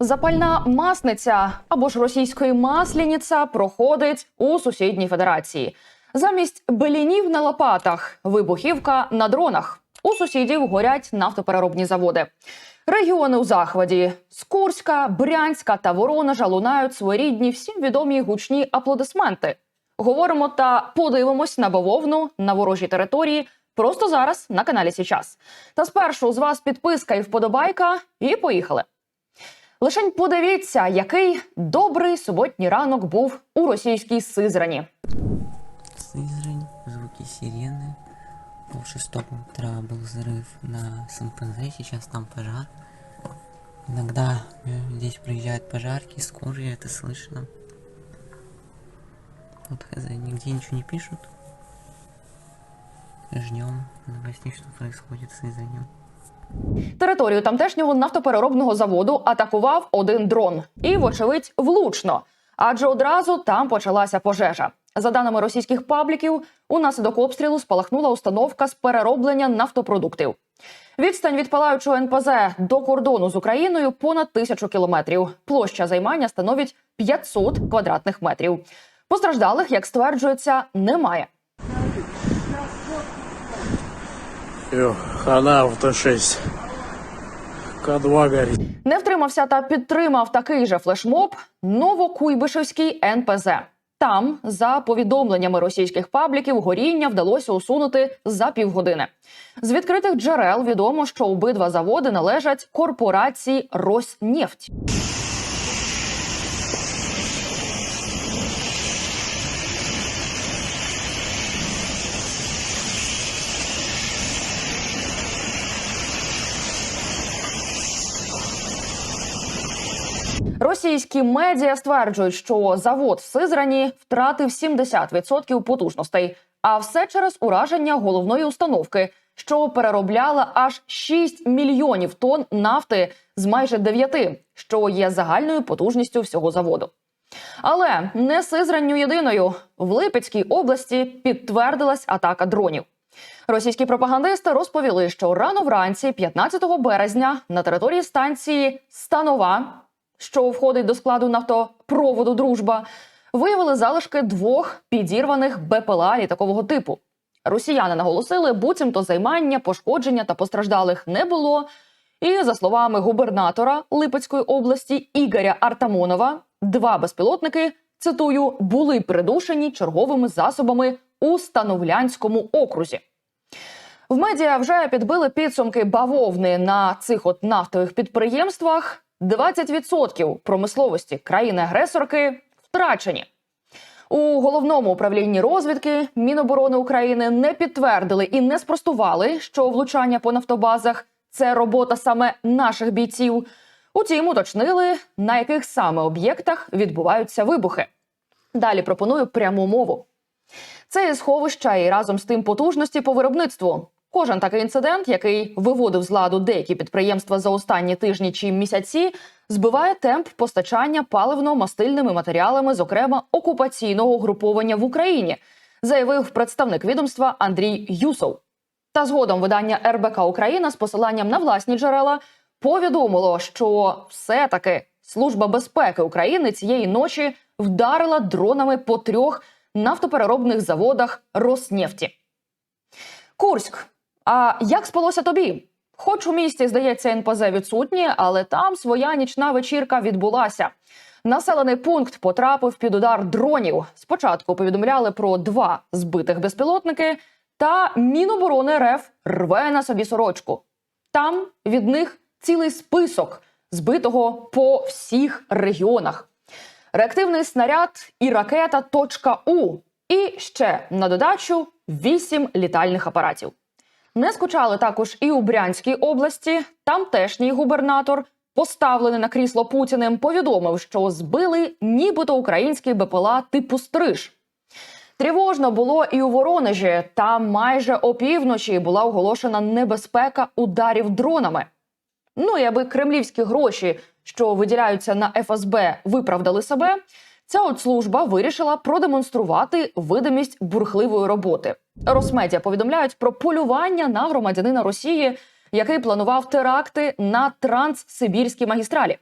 Запальна масниця або ж російської масляниця проходить у сусідній федерації. Замість белінів на лопатах, вибухівка на дронах. У сусідів горять нафтопереробні заводи. Регіони у захваті з Курська, Брянська та Воронежа лунають своєрідні всім відомі гучні аплодисменти. Говоримо та подивимось на бавовну на ворожій території просто зараз на каналі Січас. Та спершу з вас підписка і вподобайка, і поїхали. Лишень подивіться, який добрий суботній ранок був у російській Сизрані. Сызрань, звуки сирены. Пол шестого утра был взрыв на СНПЗ, сейчас там пожар. Иногда э, здесь приезжают пожарки, скорые, это слышно. Вот хз, нигде ничего не пишут. Ждем новостей, что происходит с Сызранью. Територію тамтешнього нафтопереробного заводу атакував один дрон, і, вочевидь, влучно. Адже одразу там почалася пожежа. За даними російських пабліків, унаслідок обстрілу спалахнула установка з перероблення нафтопродуктів. Відстань від палаючого НПЗ до кордону з Україною понад тисячу кілометрів. Площа займання становить 500 квадратних метрів. Постраждалих, як стверджується, немає. Хана авто-6. К2 горит. Не втримався та підтримав такий же флешмоб Новокуйбишевський НПЗ. Там, за повідомленнями російських пабліків, горіння вдалося усунути за півгодини. З відкритих джерел відомо, що обидва заводи належать корпорації Роснефть. Російські медіа стверджують, що завод в Сизрані втратив 70% потужностей, а все через ураження головної установки, що переробляла аж 6 мільйонів тонн нафти з майже 9, що є загальною потужністю всього заводу. Але не Сизранню єдиною в Липецькій області підтвердилась атака дронів. Російські пропагандисти розповіли, що рано вранці, 15 березня, на території станції Станова, що входить до складу нафтопроводу Дружба, виявили залишки двох підірваних БПЛА літакового типу. Росіяни наголосили, буцімто займання, пошкодження та постраждалих не було. І за словами губернатора Липецької області Ігоря Артамонова, два безпілотники цитую були придушені черговими засобами у Становлянському окрузі. В медіа вже підбили підсумки бавовни на цих от нафтових підприємствах. 20% промисловості країни-агресорки втрачені. У головному управлінні розвідки Міноборони України не підтвердили і не спростували, що влучання по нафтобазах це робота саме наших бійців. Утім, уточнили, на яких саме об'єктах відбуваються вибухи. Далі пропоную пряму мову. Це і сховища і разом з тим потужності по виробництву. Кожен такий інцидент, який виводив з ладу деякі підприємства за останні тижні чи місяці, збиває темп постачання паливно-мастильними матеріалами, зокрема окупаційного угруповання в Україні, заявив представник відомства Андрій Юсов. Та згодом видання РБК Україна з посиланням на власні джерела повідомило, що все-таки Служба безпеки України цієї ночі вдарила дронами по трьох нафтопереробних заводах Роснефті. Курськ. А як спалося тобі? Хоч у місті, здається, НПЗ відсутні, але там своя нічна вечірка відбулася. Населений пункт потрапив під удар дронів. Спочатку повідомляли про два збитих безпілотники, та Міноборони РФ рве на собі сорочку. Там від них цілий список збитого по всіх регіонах. Реактивний снаряд і ракета точка У. І ще на додачу вісім літальних апаратів. Не скучали також і у Брянській області. Тамтешній губернатор, поставлений на крісло Путіним, повідомив, що збили нібито український БПЛА типу Стриж. Тривожно було і у Воронежі. Там майже опівночі була оголошена небезпека ударів дронами. Ну і аби кремлівські гроші, що виділяються на ФСБ, виправдали себе. Ця от служба вирішила продемонструвати видимість бурхливої роботи. Росмедіа повідомляють про полювання на громадянина Росії, який планував теракти на транссибірській магістралі.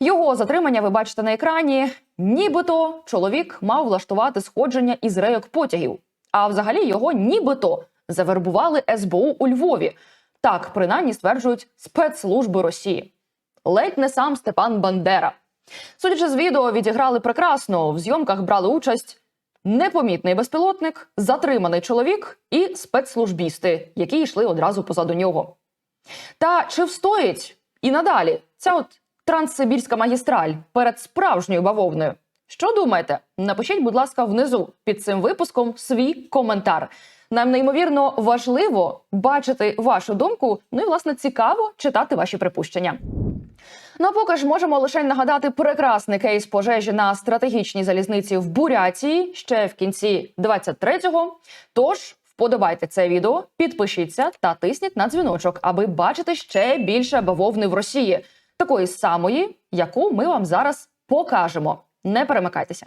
Його затримання ви бачите на екрані. Нібито чоловік мав влаштувати сходження із рейок потягів. А взагалі його нібито завербували СБУ у Львові. Так принаймні стверджують спецслужби Росії. Ледь не сам Степан Бандера. Судячи з відео, відіграли прекрасно. В зйомках брали участь непомітний безпілотник, затриманий чоловік і спецслужбісти, які йшли одразу позаду нього. Та чи встоїть і надалі ця от транссибірська магістраль перед справжньою бавовною? Що думаєте? Напишіть, будь ласка, внизу під цим випуском свій коментар. Нам неймовірно важливо бачити вашу думку. Ну і власне цікаво читати ваші припущення. Ну а поки ж можемо лише нагадати прекрасний кейс пожежі на стратегічній залізниці в Бурятії ще в кінці 23-го. Тож вподобайте це відео, підпишіться та тисніть на дзвіночок, аби бачити ще більше бавовни в Росії, такої самої, яку ми вам зараз покажемо. Не перемикайтеся.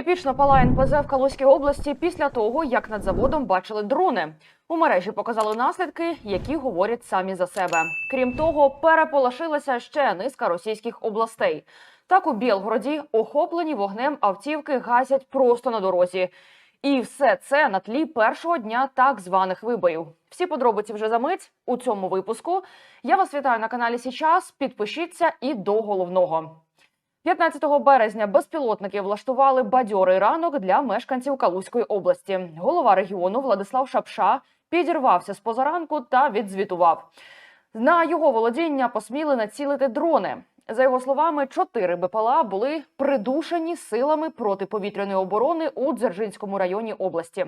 Епічно палає НПЗ в Калузькій області після того, як над заводом бачили дрони. У мережі показали наслідки, які говорять самі за себе. Крім того, переполошилася ще низка російських областей. Так у Білгороді охоплені вогнем автівки гасять просто на дорозі. І все це на тлі першого дня так званих виборів. Всі подробиці вже за мить у цьому випуску. Я вас вітаю на каналі Січас. Підпишіться і до головного. 15 березня безпілотники влаштували бадьорий ранок для мешканців Калузької області. Голова регіону Владислав Шапша підірвався з позаранку та відзвітував. На його володіння посміли націлити дрони. За його словами, чотири БПЛА були придушені силами протиповітряної оборони у Дзержинському районі області.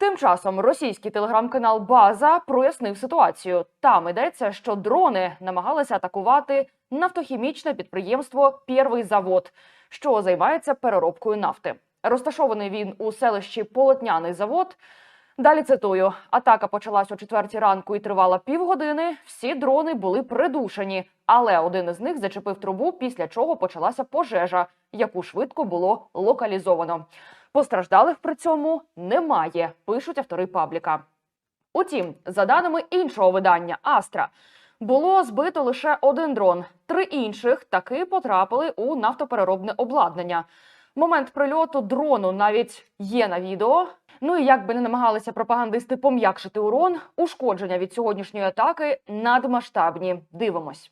Тим часом російський телеграм-канал База прояснив ситуацію. Там йдеться, що дрони намагалися атакувати нафтохімічне підприємство Первий завод, що займається переробкою нафти. Розташований він у селищі Полотняний завод. Далі цитую: атака почалась о четвертій ранку і тривала півгодини. Всі дрони були придушені, але один із них зачепив трубу, після чого почалася пожежа, яку швидко було локалізовано. Постраждалих при цьому немає, пишуть автори пабліка. Утім, за даними іншого видання Астра, було збито лише один дрон. Три інших таки потрапили у нафтопереробне обладнання. Момент прильоту дрону навіть є на відео. Ну і як би не намагалися пропагандисти пом'якшити урон, ушкодження від сьогоднішньої атаки надмасштабні. Дивимось.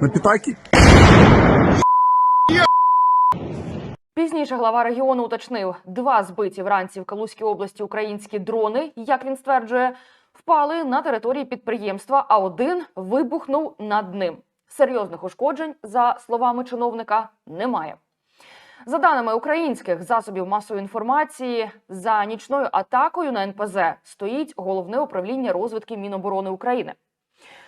На пятаки? Пізніше глава регіону уточнив, два збиті вранці в Калузькій області українські дрони, як він стверджує, впали на території підприємства, а один вибухнув над ним. Серйозних ушкоджень, за словами чиновника, немає. За даними українських засобів масової інформації, за нічною атакою на НПЗ стоїть головне управління розвідки Міноборони України.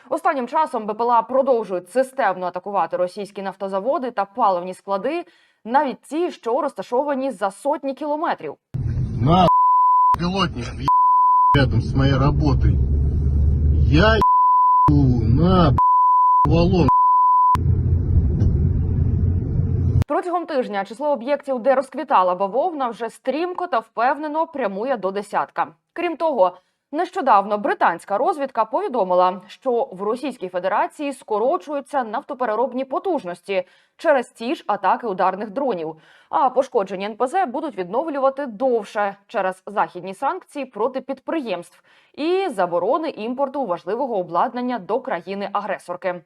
Останнім часом БПЛА продовжують системно атакувати російські нафтозаводи та паливні склади, навіть ті, що розташовані за сотні кілометрів. На въеб рядом с моей работой. Я на валон. Протягом тижня число об'єктів, де розквітала бавовна, вже стрімко та впевнено прямує до десятка. Крім того, нещодавно британська розвідка повідомила, що в Російській Федерації скорочуються нафтопереробні потужності через ті ж атаки ударних дронів. А пошкоджені НПЗ будуть відновлювати довше через західні санкції проти підприємств і заборони імпорту важливого обладнання до країни-агресорки.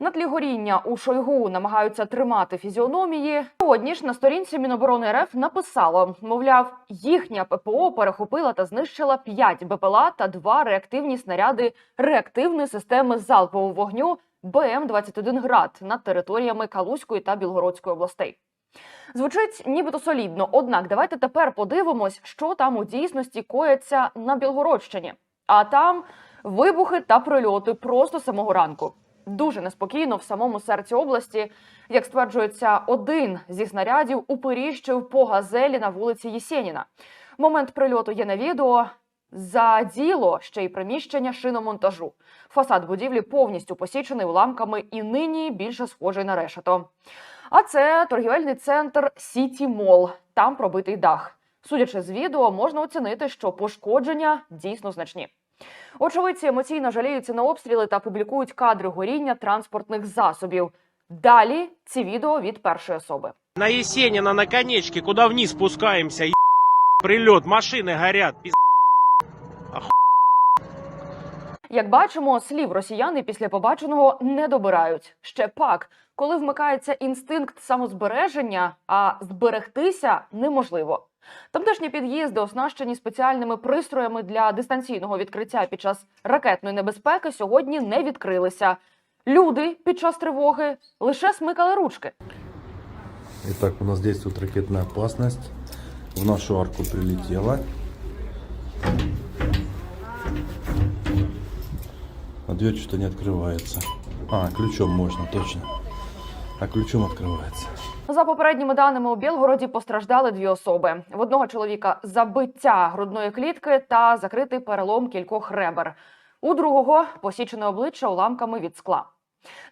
На тлі горіння у Шойгу намагаються тримати фізіономії. Сьогодні ж на сторінці Міноборони РФ написало: мовляв, їхня ППО перехопила та знищила 5 БПЛА та 2 реактивні снаряди реактивної системи залпового вогню БМ-21 град над територіями Калузької та Білгородської областей. Звучить нібито солідно. Однак давайте тепер подивимось, що там у дійсності коїться на Білгородщині. А там вибухи та прильоти просто самого ранку. Дуже неспокійно в самому серці області, як стверджується, один зі снарядів уперіщив по газелі на вулиці Єсеніна. Момент прильоту є на відео. За діло ще й приміщення шиномонтажу. Фасад будівлі повністю посічений уламками і нині більше схожий на решето. А це торгівельний центр Сіті Мол. Там пробитий дах. Судячи з відео, можна оцінити, що пошкодження дійсно значні. Очевидці емоційно жаліються на обстріли та публікують кадри горіння транспортних засобів. Далі ці відео від першої особи. На Есенина на конечке, куда вниз спускаемся, е- прилет, машины горят, пиз... Як бачимо, слів росіяни після побаченого не добирають. Ще пак, коли вмикається інстинкт самозбереження, а зберегтися неможливо. Тамтешні під'їзди, оснащені спеціальними пристроями для дистанційного відкриття під час ракетної небезпеки, сьогодні не відкрилися. Люди під час тривоги лише смикали ручки. Итак, у нас действует ракетная опасность. В нашу арку прилетела. А дверь что-то не открывается. А, ключом можно, точно. А ключом открывается. За попередніми даними у Білгороді постраждали дві особи. В одного чоловіка забиття грудної клітки та закритий перелом кількох ребер. У другого посічене обличчя уламками від скла.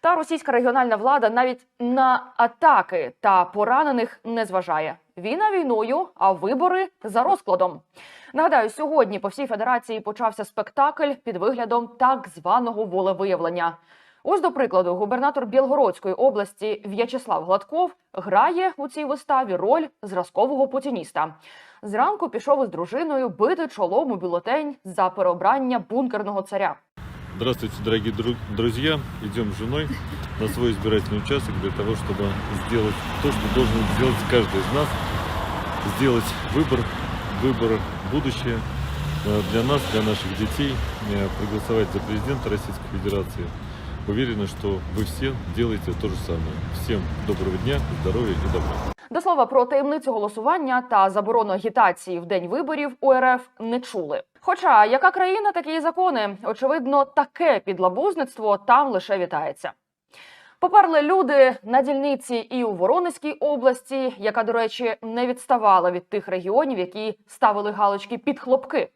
Та російська регіональна влада навіть на атаки та поранених не зважає. Війна війною, а вибори за розкладом. Нагадаю, сьогодні по всій федерації почався спектакль під виглядом так званого волевиявлення. Ось до прикладу, губернатор Білгородської області В'ячеслав Гладков грає у цій виставі роль зразкового путініста. Зранку пішов із дружиною бити чолом у бюлетень за переобрання бункерного царя. Здравствуйте, дорогие дру- друзья. Идем с женой на свой избирательный участок для того, чтобы сделать то, что должен сделать каждый из нас. Сделать выбор, выбор будущее э, для нас, для наших детей, э, проголосовать за президента Российской Федерации. Уверены, что вы все делаете то же самое. Всем доброго дня, здоровья и добра. До слова про таємницю голосування та заборону агітації в день виборів у РФ не чули. Хоча яка країна, такі закони. Очевидно, таке підлабузництво там лише вітається. Поперли люди на дільниці і у Воронезькій області, яка, до речі, не відставала від тих регіонів, які ставили галочки під хлопки.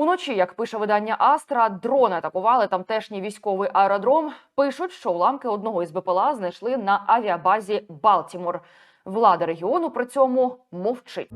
Уночі, як пише видання Астра, дрони атакували тамтешній військовий аеродром. Пишуть, що уламки одного із БПЛА знайшли на авіабазі Балтімор. Влада регіону при цьому мовчить.